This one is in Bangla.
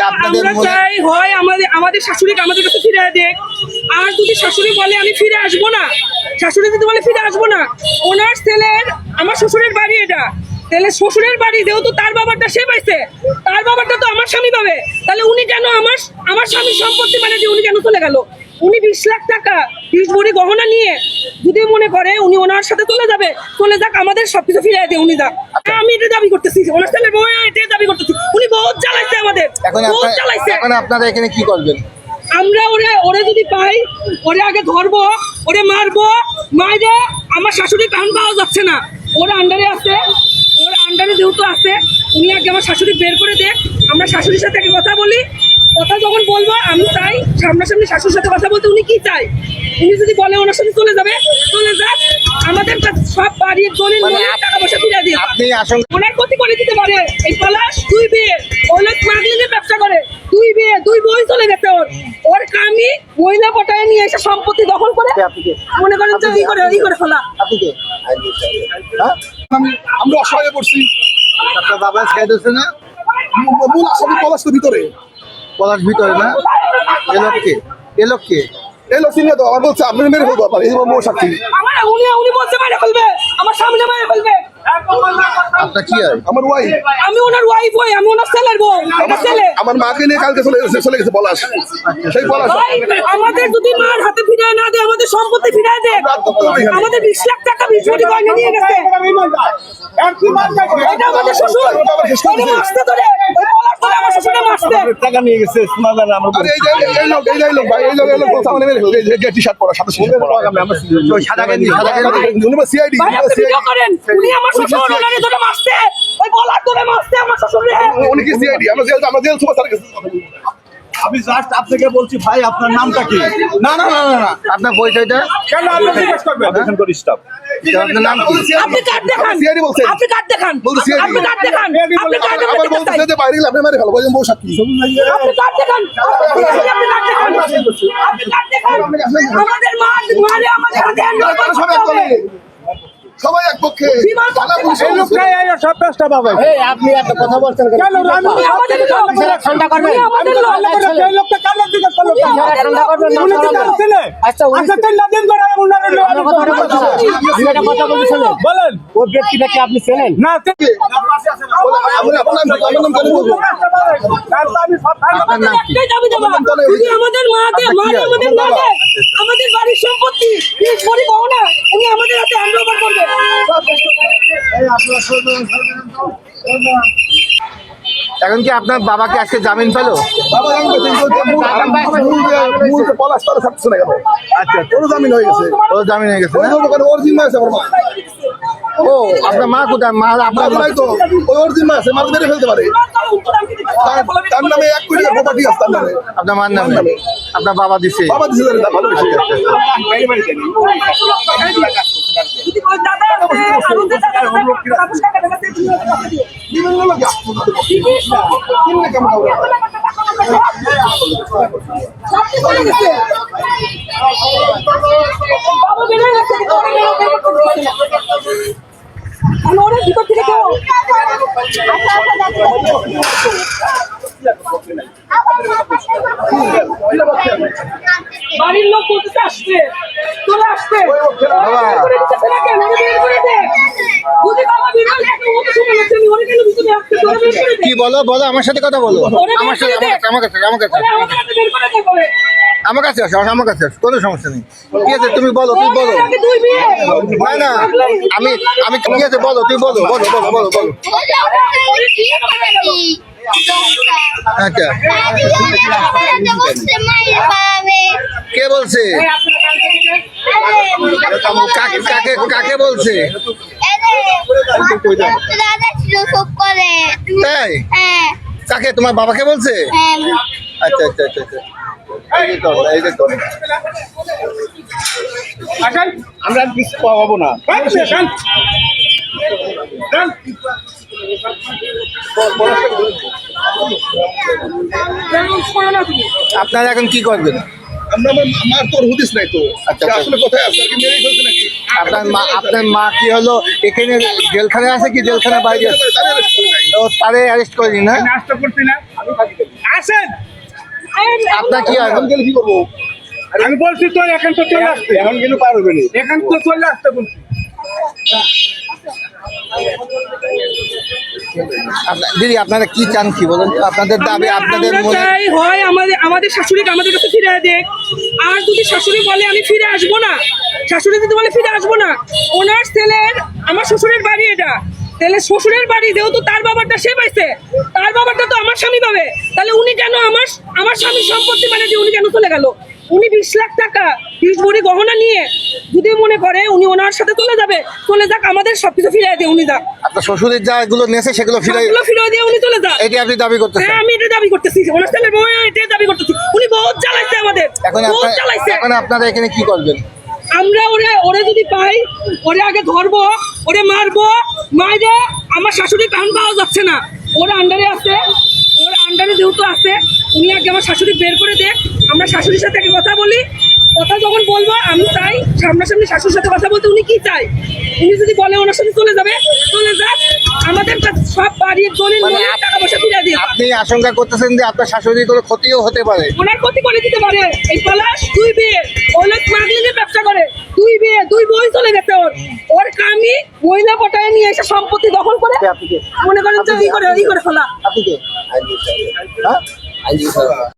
আমরা চাই হয় আমাদের আমাদের শাশুড়িকে আমাদের কাছে ফিরে দেখ। আর যদি শাশুড়ি বলে আমি ফিরে আসব না। শাশুড়ি যদি বলে ফিরে আসব না। ওনার ছেলের আমার শ্বশুরের বাড়ি এটা। তাহলে শ্বশুরের বাড়ি যেহেতু তার বাবারটা সে পাইছে তার বাবারটা তো আমার স্বামী পাবে। তাহলে উনি কেন আমার আমার স্বামীর সম্পত্তি মানে যে উনি কেন চলে গেল? উনি বিশ লাখ টাকা বিশ ভরি গহনা নিয়ে যদি মনে করে উনি ওনার সাথে চলে যাবে চলে যাক আমাদের সবকিছু ফিরে দিয়ে উনি যাক। আমি এটা দাবি করতেছি ওনার ছেলের বউ এটা দাবি করতেছি। উনি বহুত জ্বালাইছে আমাদের বহুত জ্বালাইছে। এখন আপনারা এখানে কি করবেন? আমরা ওরে ওরে যদি পাই ওরে আগে ধরবো ওরে মারবো মাইরে আমার শাশুড়ি কান পাওয়া যাচ্ছে না। ওর আন্ডারে আছে ওর আন্ডারে যেহেতু আছে উনি আগে আমার শাশুড়ি বের করে দেখ আমরা শাশুড়ির সাথে আগে কথা বলি কথা যখন বলব আমি চাই সামনাসামনি শাশুর সাথে কথা বলতে। উনি কি চাই উনি যদি বলে ওনার সাথে চলে যাবে চলে যাক। আমাদের সব বাড়ির দলিল মানে টাকা পয়সা ফিরে দিয়ে আপনি ওনার ক্ষতি করে দিতে পারে। এই পলাশ দুই বিয়ে। ওই লোক স্মাগলিংয়ের ব্যবসা করে। দুই বিয়ে দুই বই চলে গেছে ওর। ওর কামি মহিলা পটায় নিয়ে এসে সম্পত্তি দখল করে? মনে করেন যে ই করে ই করে ফেলা। আপনি কে? হ্যাঁ? আমি- আমরা অসহায় পড়ছি। আপনার বাবা ছেড়ে দিচ্ছে না? মূল- মূল আসামি পলাশের ভিতরে। পলাশ ভিতরে না? এ লোককে এ লোককে এই লোক চিনে তো আমার বলছে আপনি মেরে ফেলব আপনার এই যে মৌ সাক্ষী। আমার উনি উনি বলছে মারে ফেলবে। আমার সামনে মারে ফেলবে। আপনার কি হয়? আমার ওয়াই আমি ওনার ওয়াইফ হই আমি ওনার ছেলের বউ আমার ছেলে। আমার মাকে নিয়ে কালকে চলে গেছে চলে গেছে পলাশ। সেই পলাশ। আমাদের যদি মার হাতে ফিরায় না দেয় আমাদের সম্পত্তি ফিরায় দেয়। আমাদের বিশ লাখ টাকা বিশ কোটি গয়না নিয়ে গেছে। এটা আমাদের শ্বশুর। ধরে ওই পলাশ ধরে আমার শ্বশুরে মারতে টাকা নিয়ে গেছে শোনাবেন আমরা এই যে এই লোক এই যে লোক ভাই এই লোক লোক বলছে আমার মেরে এই যে টি শার্ট পরা সাথে টি-শার্ট পরা সাদা গেঞ্জি সাদা গেঞ্জি উনি সিআইডি উনি আমার শ্বশুর ওনারে ধরে মারতে ওই পলাশ ধরে মারতে আমার শ্বশুর উনি কি সিআইডি আমরা জেল আমরা জেল সুপার স্যারের কাছে আমি জাস্ট আপনাকে বলছি ভাই আপনার নামটা কি? না না না না না আপনার পরিচয়টা? কেন আপনি জিজ্ঞেস করবেন? দেখেন করি স্টাফ আপনার নাম কি? আপনি কার্ড দেখান। বলছে আপনি কার্ড দেখান। বলছে আপনি কার্ড দেখান। আপনি কার্ড আবার বলছে যে বাইরে গেলে আপনি মেরে ফেলব এই সাক্ষী। আপনি কার্ড দেখান। আপনি কার্ড দেখান। আপনি কার্ড দেখান। আমাদের মা মারে আমাদের হাতে। হ্যান্ড। সবাই এক পক্ষে সব পেশটা পাবে আপনি একটা কথা বলছেন কেন? আমাদের ঠান্ডা করবেন। আমাদের লোক এই লোকটা কেন জিজ্ঞেস করল আমাদের ঠান্ডা করবেন। আচ্ছা, আচ্ছা দিন বলেন ওই ব্যক্তিটাকে আপনি চেনেন না তে- আমার আপনার এখন কি আপনার বাবাকে আজকে জামিন পেল? তারা আচ্ছা জামিন হয়ে গেছে ও জামিন হয়ে গেছে ওই না? ধরবো কেন ওর জিম্মা আছে আমার মা ও আপনার মা কোথায়? মা আপনার তো ওই ওর জিম্মা আছে মার মেরে ফেলতে পারে তার- তার নামে এক কোটি প্রপার্টি আছে তার নামে আপনার মার নামে। আপনার বাবা দিছে। বাবা দিছে। জানি না বাড়ির লোক বলতেছে আসছে চলে আসছে বের করে দিতেছে না কেন? ওরে বের করে দে। যদি বাবা বের হয়ে গেছে, ও তো শুনে গেছে, আমি ওরে কেন ভিতরে আসতে? ওরে বের করে দে। কি বলো? বলো আমার সাথে কথা বলো। আমার সাথে আমার কাছে আমার কাছে আমার কাছে। আমার কাছে আসো আমার কাছে আসো কোনো সমস্যা নেই। কি আছে তুমি বলো তুমি বলো। বিয়ে। না না আমি আমি কি আছে বলো তুমি বলো বলো বলো বলো বলো। আচ্ছা। কে বলছে? কাকে কাকে বলছে? করে তাই? হ্যাঁ। কাকে? তোমার বাবাকে বলছে? হ্যাঁ। আচ্ছা আচ্ছা আচ্ছা আচ্ছা। এই যে তোর, এই যে তোর। আমরা কিছু পাবো না। আপনারা এখন কি করবেন? আমরা আমার মার তোর হুদিস নাই তো। আচ্ছা, আচ্ছা। আসলে কোথায় আছে? কি মেরেই ফেলছে নাকি? আপনার মা আপনার মা কি হলো? এখানে জেলখানায় আছে কি? জেলখানার বাইরে আছে? তো তারে অ্যারেস্ট করে না নাস্তা করছি না। আসে আপনার কি এখন গেলে কি করব? আমি বলছি তো এখন তো চলে আসতে এখন কিন্তু পারবে না। এখন তো চলে আসতে বলছি। দিদি আপনারা কি চান কি বলেন? আপনাদের দাবি আপনাদের মনে হয় আমাদের আমাদের শাশুড়িকে আমাদের কাছে ফিরে দেখ আর যদি শাশুড়ি বলে আমি ফিরে আসব না শাশুড়ি যদি বলে ফিরে আসব না ওনার ছেলের আমার শ্বশুরের বাড়ি এটা। তাহলে শ্বশুরের বাড়ি যেহেতু তার বাবারটা সে পাইছে তার বাবারটা তো আমার স্বামী পাবে। তাহলে উনি কেন আমার আমার স্বামীর সম্পত্তি মানে যে উনি কেন চলে গেল? উনি বিশ লাখ টাকা বিশ ভরি গহনা নিয়ে যদি মনে করে উনি ওনার সাথে চলে যাবে চলে যাক আমাদের সবকিছু ফিরে দিয়ে উনি যাক। আপনার শ্বশুরের যা এগুলো নেছে সেগুলো ফিরে সবগুলো ফিরে দিয়ে উনি চলে যাক। এটি আপনি দাবি করতেছেন? হ্যাঁ আমি এটা দাবি করতেছি ওনার ছেলের বউ এটা দাবি করতেছি। উনি বহুত চালাইছে আমাদের এখন বহুত আপনার চালাইছে এখন আপনারা এখানে কি করবেন? আমরা ওরে ওরে যদি পাই ওরে আগে ধরবো ওরে মারবো মাইরে আমার শাশুড়ি কান পাওয়া যাচ্ছে না। ওর আন্ডারে আছে ওর আন্ডারে যেহেতু আছে উনি আগে আমার শাশুড়ি বের করে দেখ আমরা শাশুড়ির সাথে আগে কথা বলি। কথা যখন বলব আমি চাই সামনাসামনি শাশুড়ির সাথে কথা বলতে উনি কি চাই উনি যদি বলে ওনার সাথে চলে যাবে চলে যাক আমাদের সব বাড়ির দলিল মানে টাকা পয়সা ফিরে দিয়ে আপনি আশঙ্কা করতেছেন যে আপনার শাশুড়ির কোনো ক্ষতিও হতে পারে? ওনার ক্ষতি করে দিতে পারে। এই পলাশ দুই বিয়ে। ওলে স্মাগলিং এর ব্যবসা করে। দুই বিয়ে দুই বই চলে গেছে ওর। ওর কামি মহিলা পটায় নিয়ে এসে সম্পত্তি দখল করে মনে করেন যে ই করে ই করে ফেলা। আপনি কে? ఆయన చూశారు ఆయన చూశారు